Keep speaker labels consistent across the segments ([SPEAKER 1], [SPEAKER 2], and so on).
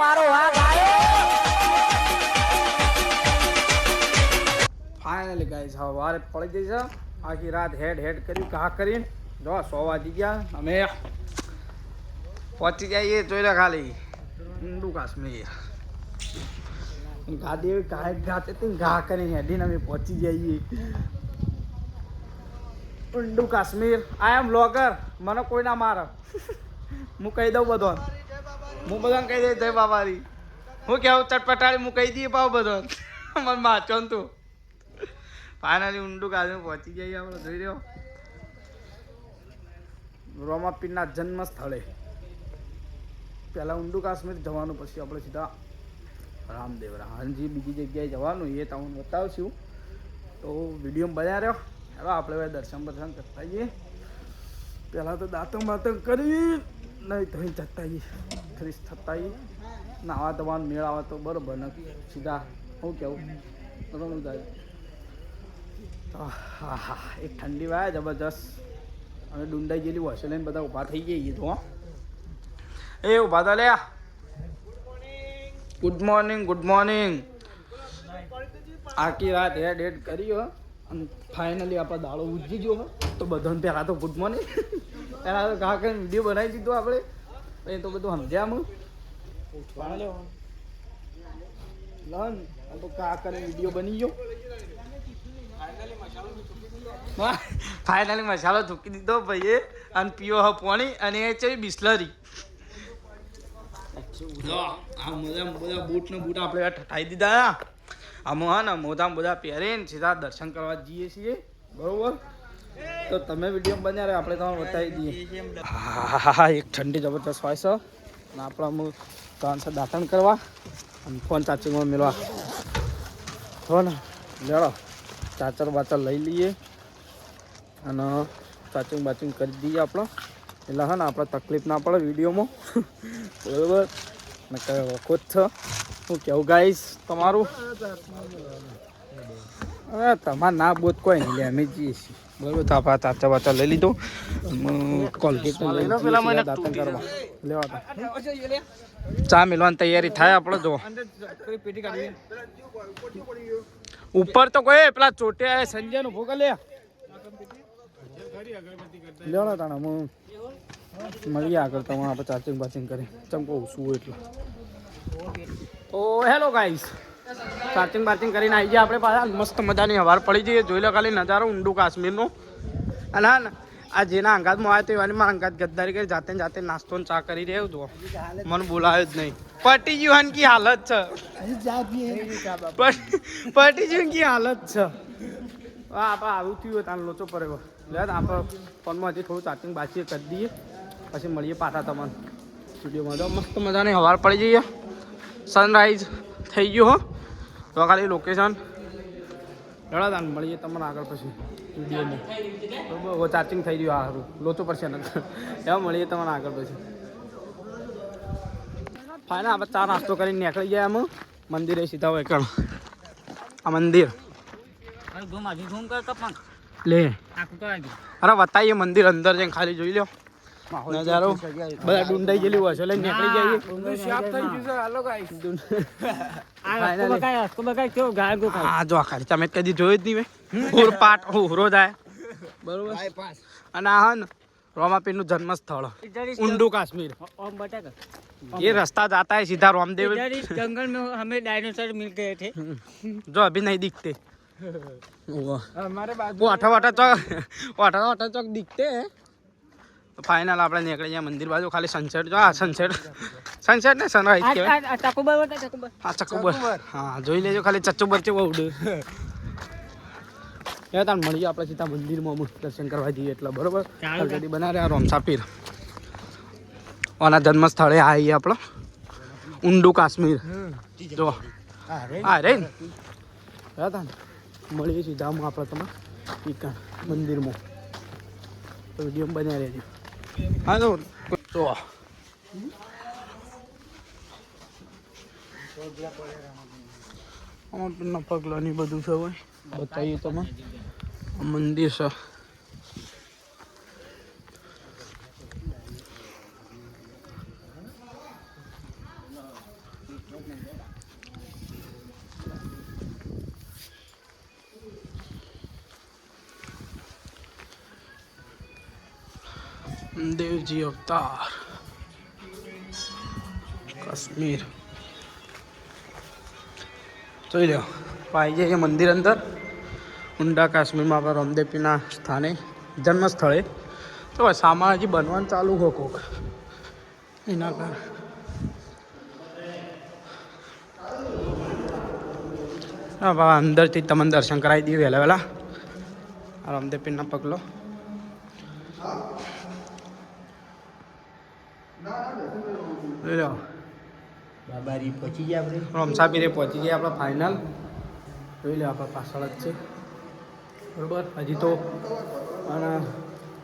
[SPEAKER 1] મારો વાઘ આવ્યો
[SPEAKER 2] ફાઇનલી ગાઈસ હવે વારે પડી ગઈ છે. આખી રાત હેડ હેડ કર્યું, ઘા કરીને. જો સો વાગી ગયા. અમે પહોંચી જઈએ જોઈ ખાલી. ઊંડું કાશ્મીર. ગાદી એવી ઘા ગાતે તું ઘા કરીને હેડીને અમે પહોંચી જઈએ ઊંડું કાશ્મીર. આઈ એમ બ્લોગર મને કોઈ ના મારે. હું કહી દઉં બધો હું બધાને કહી દઈશ જય બાબારી. હું કેવું ચટપટાડી હું કહી દઈએ પાવ બધો. મને માચો ને તું. ફાઇનલી ઊંડું કાશ્મીર પહોંચી જઈએ આપણે, જોઈ રહ્યો? રોમાપીરના જન્મ સ્થળે પહેલાં ઊંડું કાશ્મીર જવાનું, પછી આપણે સીધા રામદેવ હાજી બીજી જગ્યાએ જવાનું, એ તમને બતાવશું. તો વીડિયો બન્યા રહ્યો. ચાલો, આપણે દર્શન બર્શન કરતા જઈએ પહેલાં તો દાંતણ બાતણ કરી. નહીં ધોઈ જતા ફ્રીશ થતા નાવા ધોવાનું મેળ આવે તો બરાબર ને સીધા શું કેવું? બરાબર જાય. હા હા એક ઠંડી વાય, જબરજસ્ત. અને ડુંડાઈ ગયેલી વોશે લઈને બધા ઊભા થઈ જઈએ તો. એ, ઊભા તો લ્યા. ગુડ મોર્નિંગ ગુડ મોર્નિંગ આખી રાત હેડ હેડ કરી, હો. અને ફાઇનલી આપણે દાળો ઉજી હો. તો બધાને પહેલાં તો ગુડ મોર્નિંગ પહેલાં તો વીડિયો બનાવી દીધો આપણે. એ તો બધું સમજ્યા હું લન, આ તો કા કરીને વીડિયો બની ગયો. ફાઇનલી મસાલો થૂકી દીધો ભાઈએ. અને પીવો હ પાણી, અને એ છે બિસ્લરી. આ મોજા બધા બૂટ ને બૂટ આપણે ઠઠાઈ દીધા. આમાં હા ને મોજા બધા પહેરીને સીધા દર્શન કરવા જઈએ છીએ. બરોબર? તો તમે વીડિયો બન્યા રહે, આપણે તમને બતાવી દઈએ. હા હા હા એક ઠંડી જબરદસ્ત હોય છે. અને આપણે અમુક ત્રણ છે દાંતણ કરવા અને ફોન ચાર્જિંગમાં મેળવા. હો ને, લેડો. ચાચર બાચર લઈ લઈએ. અને ચાચિંગ બાચિંગ કરી દઈએ આપણે. એટલે હા ને, આપણે તકલીફ ના પડે વિડીયોમાં. બરોબર? ને કયો વખત છે? હું કેવું ગાઈશ તમારું? અરે, તમારે ના બોત કોઈ નહીં, લે, અમે જઈએ છીએ. બરોબર તો આપણે ચાચા બાચા લઈ લીધો. કોલગેટ દાંતણ કરવા. લેવા તા. ચા મેળવાની તૈયારી થાય આપણે જો ઉપર તો કોઈ પેલા ચોટે સંજયનું ભોગ લે. લેવાનો તાણા હું મળીએ આગળ તમે આપણે ચાર્જિંગ બાચિંગ કરી. ચમકો શું હોય એટલે. ઓ હેલો ગાઈસ. ચાર્જિંગ બાર્જિંગ કરીને આવી ગયા આપણે પાછા. મસ્ત મજાની હવાર પડી જઈએ જોઈ લો ખાલી નજારો ઊંડું કાશ્મીરનો. અને હા આ જેના અંગાતમાં આવ્યો તો એવાની મારા અંગાત ગદ્દારી કરી જાતે જાતે નાસ્તો ને ચા કરી રહ્યો હતો મને બોલાયો જ નહીં. પટી ગયું કી હાલત છે. પટી જીવન કી હાલત છે. હા આપણે આવું થયું હોય તાન લોચો પડ્યો લે આપણે ફોનમાં હજી થોડું ચાર્જિંગ બાકી કરી દઈએ. પછી મળીએ પાછા તમને. સ્ટુડિયોમાં મસ્ત મજાની હવાર પડી જઈએ સનરાઈઝ થઈ ગયો હો. તો ખાલી લોકેશન લડા મળીએ તમને આગળ પછી બરોબર ચાર્જિંગ થઈ ગયું આ સારું લોચો પડશે એવા મળીએ તમને આગળ પછી. ફાઇનલ આપણે ચા નાસ્તો કરીને નીકળી ગયા એમ. મંદિરે સીધા હોય કણ. આ મંદિર. લે. અરે બતાવીએ મંદિર અંદર જઈને ખાલી જોઈ લો નજારો બધા ડુંડાઈ ગયેલી હોય છે લઈને નીકળી જઈએ
[SPEAKER 1] આ રસ્તો બકાય રસ્તો બકાય કેવો ગાય ગો ખાય
[SPEAKER 2] હા જો આ ખાલી તમે કદી જોયું જ નહીં ભાઈ હુર પાટ હુરો જાય બરોબર અને આ હન રોમાપીર નું જન્મ સ્થળ
[SPEAKER 1] इधर इस
[SPEAKER 2] ઊંડું કાશ્મીર
[SPEAKER 1] और बता कर
[SPEAKER 2] ये रास्ता जाता है सीधा रामदेव
[SPEAKER 1] इधर इस जंगल में हमें डायनासोर मिल गए थे
[SPEAKER 2] जो अभी नहीं दिखते वो
[SPEAKER 1] हमारे बाद
[SPEAKER 2] वो अठा वाटा चौक वाटा वाटा चौक दिखते हैं ફાઇનલ આપણે નીકળી જાય મંદિર બાજુ ખાલી સનસેટ જો આ સનસેટ સનસેટ ને સનરાઈઝ કહેવાય.
[SPEAKER 1] ચાકુબર હા ચકુબર.
[SPEAKER 2] હા જોઈ લેજો ખાલી ચચુબર છે બહુ એ તાર મળીએ આપણે સીધા મંદિરમાં અમુક દર્શન કરવા જઈએ એટલે બરોબર. જલ્દી બના રહ્યા રોમસા પીર ઓના જન્મ સ્થળે આવીએ આપણે. ઊંડું કાશ્મીર. જો. હા રે. ને હા તાન મળીએ સીધામાં આપણે તમે મંદિરમાં. તો વીડિયો બનાવી રહેજો. હા તો જો પગલા ની બધું છે હોય બતાવીએ તમે? મંદિર છે. દેવજી અવતાર કાશ્મીર જોઈ લો પાઈ જઈએ મંદિર અંદર, ઊંડા કાશ્મીરમાં આપણા રામદેવપીના સ્થાને જન્મસ્થળે. તો સામાન હજી બનવાનું ચાલુ હો કોક. એના કારણે. અંદરથી તમને દર્શન કરાવી દઈએ વહેલા વહેલા. રામદેવ રામદેવપીરના પગલો. લઈ લો.
[SPEAKER 1] બાબારી પહોંચી ગયા આપણે.
[SPEAKER 2] રોમસાબીરે પહોંચી ગયા આપણે ફાઇનલ જોઈ લો આપણે પાછળ જ છે. બરોબર? હજી તો અને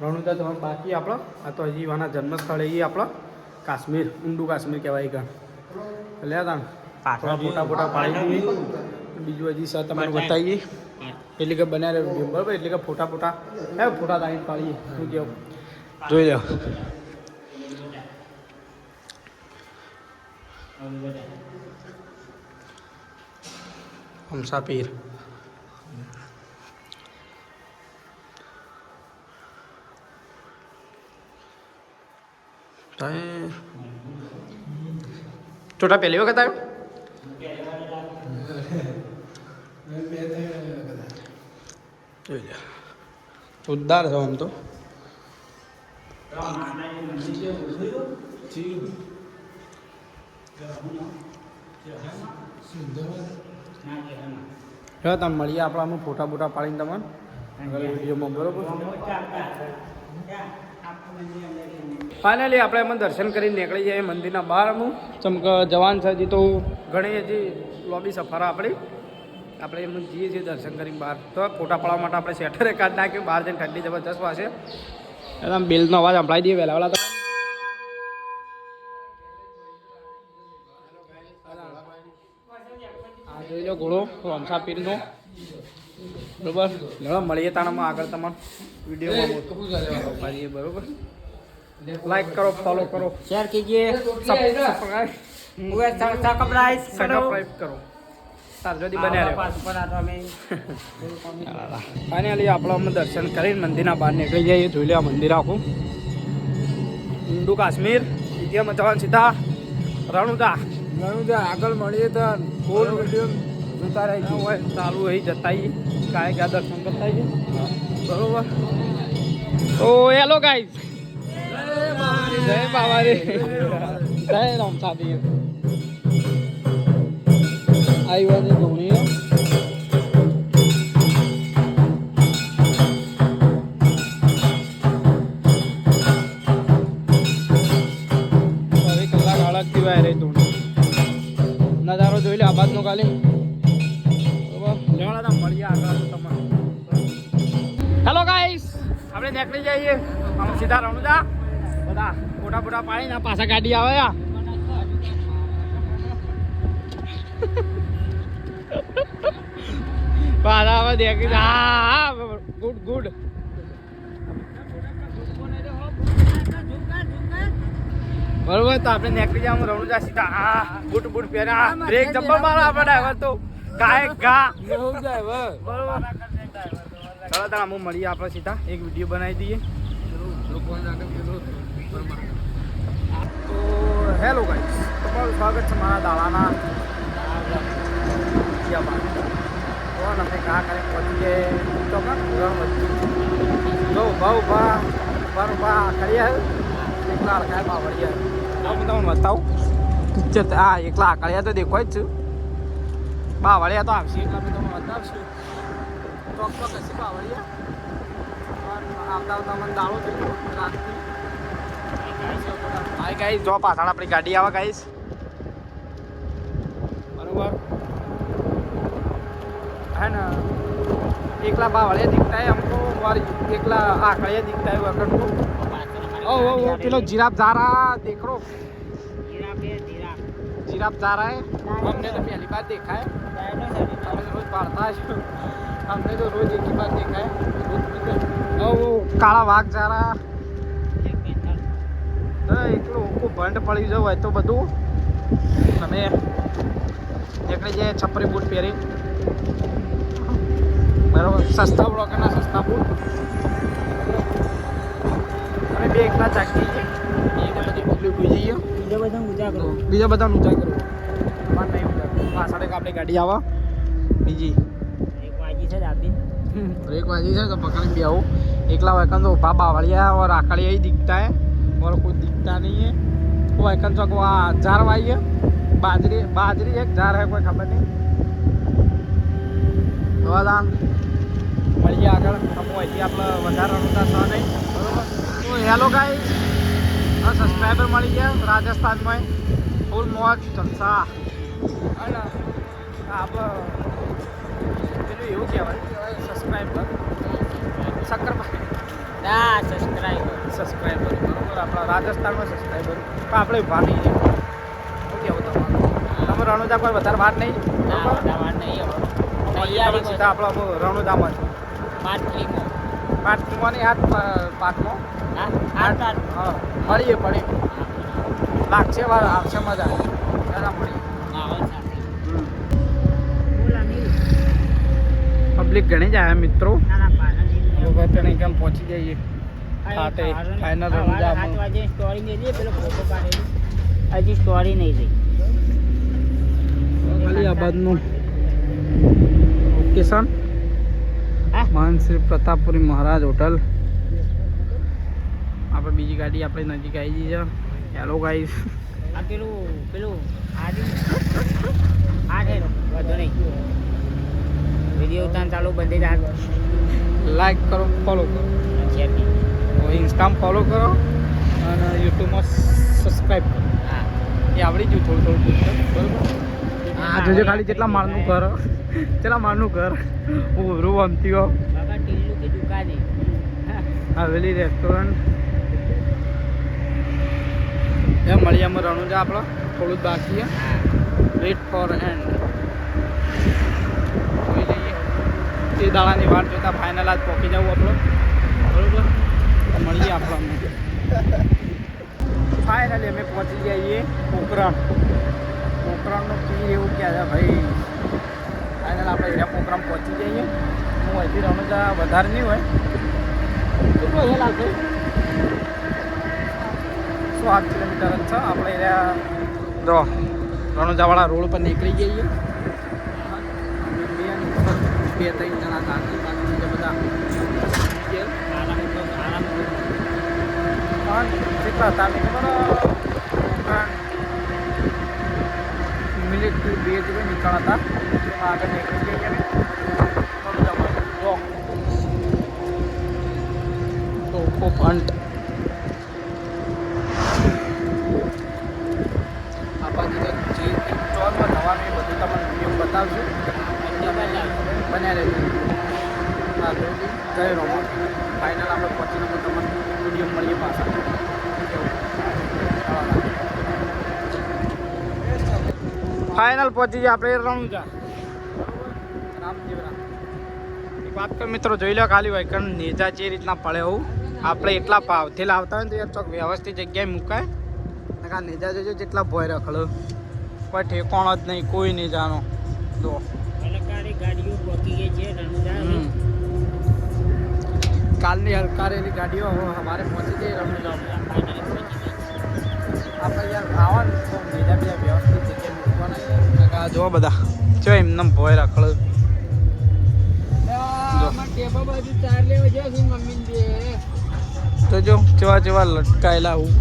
[SPEAKER 2] રણુદા તો બાકી આપણો. આ તો હજી આના જન્મસ્થળે એ આપણો. કાશ્મીર ઊંડું કાશ્મીર કહેવાય ગણ લે તા પાછળ ફોટા ફોટા પાડી દઈએ બીજું હજી સર તમારે બતાવીએ. એટલે કે બનાવે બરોબર? એટલે કે ફોટા ફોટા. હે ફોટા તાણી પાડીએ. શું કહેવું? જોઈ લો. હમસાપીર તાય ચોટા પહેલી વખત આવ્યો? ઉદ્ધાર છો આમ તો. હા, તમે મળીએ આપણે આમાં ફોટા બોટા પાડીને તમને. બરોબર? ફાઇનલી આપણે એમાં દર્શન કરીને નીકળી જઈએ મંદિરના બહાર અમુક ચમક જવાન છે હજી તો ઘણી હજી લોબી સફર આપણી. આપણે એમ જઈએ છીએ દર્શન કરીને બહાર. તો ફોટા પાડવા માટે આપણે શેટરે કાઢી નાખ્યું, બહાર જઈને ઠંડી જબરદસ્ત વાસે. બેલનો અવાજ સંભળાઈ દઈએ, વહેલા વહેલા તો આ જોઈ લો ઘોડો રમસા પીરનો. બરોબર? લડો મળીએ તાણામાં આગળ તમારો વીડિયો કરીએ બરોબર? લાઈક કરો ફોલો કરો.
[SPEAKER 1] શેર કીજીએ.
[SPEAKER 2] સબસ્ક્રાઇબ
[SPEAKER 1] સબસ્ક્રાઇબ કરો.
[SPEAKER 2] ફાઇનલી આપણે અમે દર્શન કરીને મંદિરના બહાર નીકળી જઈએ. જોઈ લેવા મંદિર આખું. હિન્દુ કાશ્મીર ઇતિહાસમાં જવાનું સીધા. રણુદા.
[SPEAKER 1] આગળ મળીએ તો વીડિયો જોતા રહી
[SPEAKER 2] ના હોય, ચાલુ એ જતા આવીએ કાંઈ ક્યાં દર્શન કરતા આવીએ બરોબર? તો હેલો ગાઈઝ જય બાબા જય રામ સાદી આવ્યા ધોની હવે કલાક અલગ થયો રે ધોની. નજારો જોઈ લે, આબાદનો કાલે. હેલો ગાઈસ આપણે નીકળી જઈએ. આમ સીધા રણુદા બધા ફોટા ફોટા પાડીને પાછા ગાડી આવે આ. પાછા આવે દેખી હા ગુડ ગુડ બરોબર તો આપણે નીકળી રણુજા સીધા. હા બૂટ બૂટ પહેર્યા. બ્રેક જબ્બર મારો આપણે ડ્રાઈવર તો. ગાય ગા. બરોબર. ચાલો તારા અમુક મળીએ આપણે સીધા. એક વીડિયો બનાવી દઈએ. તો હેલો ગાઈસ, તમારું સ્વાગત છે મારા દાડાના. કોણ અમે કા કરે પહોંચીએ તો જો ભાવ ભા પર ભા કરીએ એકલા અડકાય બાવળીએ હું તમને બતાવું. પિક્ચર આ એકલા આકળિયા તો દેખો જ છું. બાવળિયા તો આવશે. એટલે અમે તમને બતાવશું. ચોક ચોક હશે બાવળિયા આવતા આવતા મને દાડો થઈ ગયો રાતથી હાય ગાઈસ જો પાછળ આપણી ગાડી આવે ગાઈસ બરોબર है ना एकला बावळे दिखता है हमको और एकला आकड़िया दिखता है वकड़ को ओ वो वो पिलो जिराफ जा रहा देख रो जिराफ जा रहा है हमने तो पहली बार देखा है हमें तो रोज पढ़ता है આપણે તો રોજ એક બાદ દેખાય કાળા વાઘ જારા એટલું ઊંકું ભંડ પડી જવું હોય તો બધું. તમે નીકળી જાય છપરી બૂટ પહેરી. બરાબર સસ્તા બ્લોકના સસ્તા બૂટ. અમે બે એકલા ચાકી
[SPEAKER 1] બીજા બધા ઊંચા કરો
[SPEAKER 2] પાછળ એક આપણી ગાડી આવા. બીજી.
[SPEAKER 1] એક વાજી છે દાબી
[SPEAKER 2] ब्रेक बाजी है तो पकड़ के आओ एकला वैकन तो ऊपा बावड़िया है और आकड़िया ही दिखता है और कोई दिखता नहीं है वो वैकन तो वो जार वाई है बाजरी बाजरी एक जार है कोई खबर नहीं તો દાન મળીએ આગળ અમુ અહીંથી આપણે વધારે રમતા છ નહીં બરોબર તો હેલો ગાઈસ આ સબસ્ક્રાઈબર મળી ગયા રાજસ્થાનમાં ફૂલ મોજ જલસા અને આપણે એવું કહેવાય સબસ્ક્રાઈબર શક્કરભાઈ
[SPEAKER 1] ના સબસ્ક્રાઈબ
[SPEAKER 2] સબસ્ક્રાઈબર બરોબર આપણા રાજસ્થાનમાં સબસ્ક્રાઈબર પણ આપણે છે. શું કહેવું તમારું? તમે કોઈ વધારે વાત નહીં?
[SPEAKER 1] વાત નહીં
[SPEAKER 2] સીધા આપણા બહુ છે.
[SPEAKER 1] માટલીમાં
[SPEAKER 2] પાટમાં હાથ પાટમાં
[SPEAKER 1] હા આઠ આઠ
[SPEAKER 2] હા મળીએ પડી લાગશે વાર આવશે મજા જરા મળીએ પબ્લિક ઘણી જાય મિત્રો. વતન એકદમ પહોંચી જઈએ? ખાટે ફાઇનલ રણુજા
[SPEAKER 1] સ્ટોરી નહીં રહી પેલો ફોટો પાડેલી હજી સ્ટોરી નહીં રહી
[SPEAKER 2] ખાલી આબાદનું લોકેશન મહાન શ્રી પ્રતાપપુરી મહારાજ હોટલ. આપણે બીજી ગાડી આપણે નજીક આવી ગઈ છે. હેલો ગાઈસ
[SPEAKER 1] આ પેલું પેલું આડી આ છે વધુ નહીં. વીડિયો ઉતાર ચાલુ બધી રાત
[SPEAKER 2] લાઈક કરો ફોલો કરો. ઇન્સ્ટામાં ફોલો કરો અને યુટ્યુબમાં સબસ્ક્રાઈબ કરો.
[SPEAKER 1] હા.
[SPEAKER 2] એ આવડી ગયું થોડું થોડું બરોબર? હા જોજો ખાલી જેટલા માળનું ઘર. જેટલા માળનું ઘર. હું રૂ અમતી હો
[SPEAKER 1] બાબા ટીલ્લુ કી દુકાન હે
[SPEAKER 2] હવેલી રેસ્ટોરન્ટ એમ મળીએ અમે રણુજા આપણો. થોડું બાકી વેટ ફોર એન્ડ જોઈ લઈએ તે દાડાની વાટ જોતા ફાઇનલ આજ પહોંચી જવું આપણો. બરોબર? મળીએ આપણો અમને ફાઇનલી અમે પહોંચી જઈએ પોકરણ પોકરણનું પીર એવું કહે છે, ભાઈ ફાઇનલ આપણે એના પોકરણ પહોંચી જઈએ હું અહીંથી રણુજા વધારે નહીં હોય. કેટલું અહીંયા લાગશે સો આઠ કિલોમીટર જ છે. આપણે જો રણુજાવાળા રોડ પર નીકળી જઈએ બે ત્રણ જણા બાકી બીજા બધા
[SPEAKER 1] આરામ આરામ
[SPEAKER 2] પણ કેટલા હતા ખબર મિલિટરી બે જ નીકળ્યા હતા આગળ નીકળી ખૂબ અંટ આપણા જે ચોરમાં થવાનું એ બધું તમને વીડિયો બતાવશું બન્યા રહેજો હા તો જય રોમા ફાઇનલ આપણે પહોંચીને પણ તમને વીડિયો મળીએ પાછા ફાઇનલ પહોંચી ગયા આપણે રણુજા. રામદેવરા એક વાત મિત્રો જોઈ લો ખાલી વાયકણ નેજા જે રીતના પડે એવું આપણે એટલા ભાવથી લાવતા હોય ને તો યાર ચોક વ્યવસ્થિત જગ્યાએ મૂકાય. ને કા નેજા જોજો જેટલા ભોય રખડો કોઈ ઠેકોણ જ નહીં કોઈ નેજાનો. તો.
[SPEAKER 1] ગાડીઓ પહોંચી ગઈ છે રણુજા.
[SPEAKER 2] કાલની હલકારેલી ગાડીઓ હવે અમારે પહોંચી જઈ રણુજા.
[SPEAKER 1] ફાઇનલી
[SPEAKER 2] આપણે યાર આવવાનું બીજા બીજા વ્યવસ્થિત આ જો બધા. જો એમને ભોય ખળ. તો જો જેવા જેવા લટકાયેલા હું.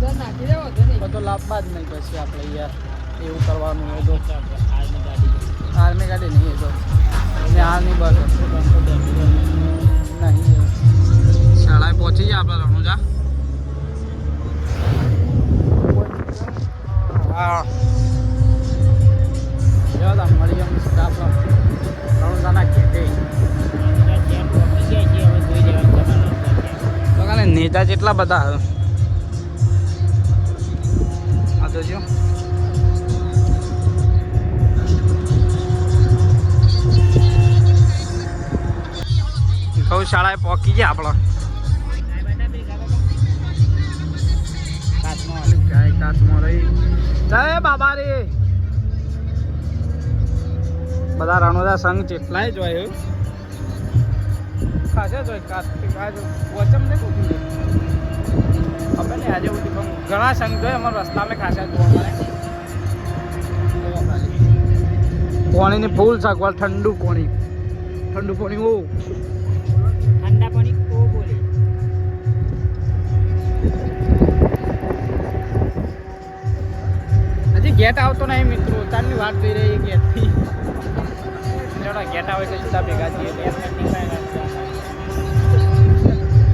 [SPEAKER 2] બધો લાભવા જ નહીં પછી આપણે યાર એવું કરવાનું હોય તો.
[SPEAKER 1] આર્મી ગાડી
[SPEAKER 2] નહીં એ તો. અને આર્મી બસ. નહીં શાળાએ પહોંચી ગયા આપણે રણુજા? હા. નેતા જેટલા બધા. આ તો જો. ગૌશાળાએ પહોંચી ગયા આપણા.
[SPEAKER 1] કાચમાં.
[SPEAKER 2] રહી. જય બાબા રે બધા રણોદા સંઘ જેટલાય જ હોય ખાસા જ હોય કાર્તિક આજ વચમ ને કોઈ ખબર નહીં આજે બધી પણ ઘણા સંઘ જોઈએ અમારા રસ્તામાં ખાસા જોવા મળે. કોણીની ફૂલ સગવડ ઠંડુ પાણી ઠંડુ પાણી ઓ
[SPEAKER 1] ઠંડા પાણી કો બોલે.
[SPEAKER 2] હજી ગેટ આવતો નહીં મિત્રો તારની વાત જોઈ રહી ગેટથી ગેટ આવે છે સીધા ભેગા છીએ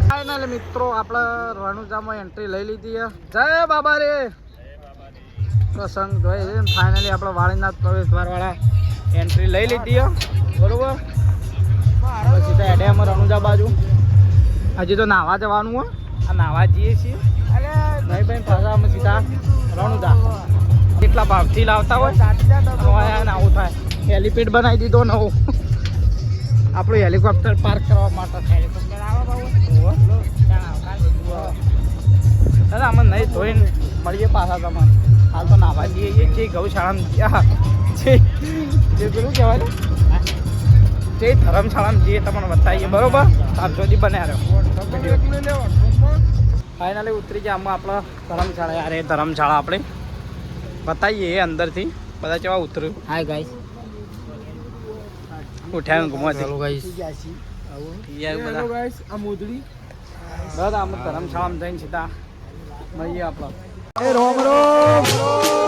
[SPEAKER 2] ફાઇનલ મિત્રો, આપણે રણુજામાં એન્ટ્રી લઈ લીધી જય બાબા રે પ્રસંગ જોઈ છે. ફાઇનલી પ્રવેશ દ્વારવાળા એન્ટ્રી લઈ લીધી બરોબર? પછી તો એડે અમે રણુજા બાજુ. હજી તો નાહવા જવાનું હોય આ નાહવા જઈએ છીએ. ભાઈ ભાઈ પાછા અમે સીધા રણુજા. કેટલા ભાવથી લાવતા હોય? નાવું થાય. હેલિપેડ બનાવી દીધો નવો આપણું હેલિકોપ્ટર પાર્ક કરવા માટે દાદા અમે નહીં ધોઈને મળીએ પાછા તમને હાલ તો નાવા જઈએ. જે ગૌશાળામાં. જે જે પેલું કહેવાય જે ધર્મશાળામાં જઈએ તમને બતાવીએ. બરોબર? સુધી બન્યા રહ્યો ફાઇનલી ઉતરી ગયા આમાં આપણા ધર્મશાળા. યાર એ ધર્મશાળા આપણે. બતાવીએ અંદરથી. બધા કેવા ઉતર્યું?
[SPEAKER 1] હાય ગાઈસ
[SPEAKER 2] ઉઠ્યા ઘુમવાથી
[SPEAKER 1] ગાઈસ
[SPEAKER 2] બધા. બધા આમ ધરમશાળામાં જઈને સીધા. મળીએ આપણે. એ રોમ રોમ.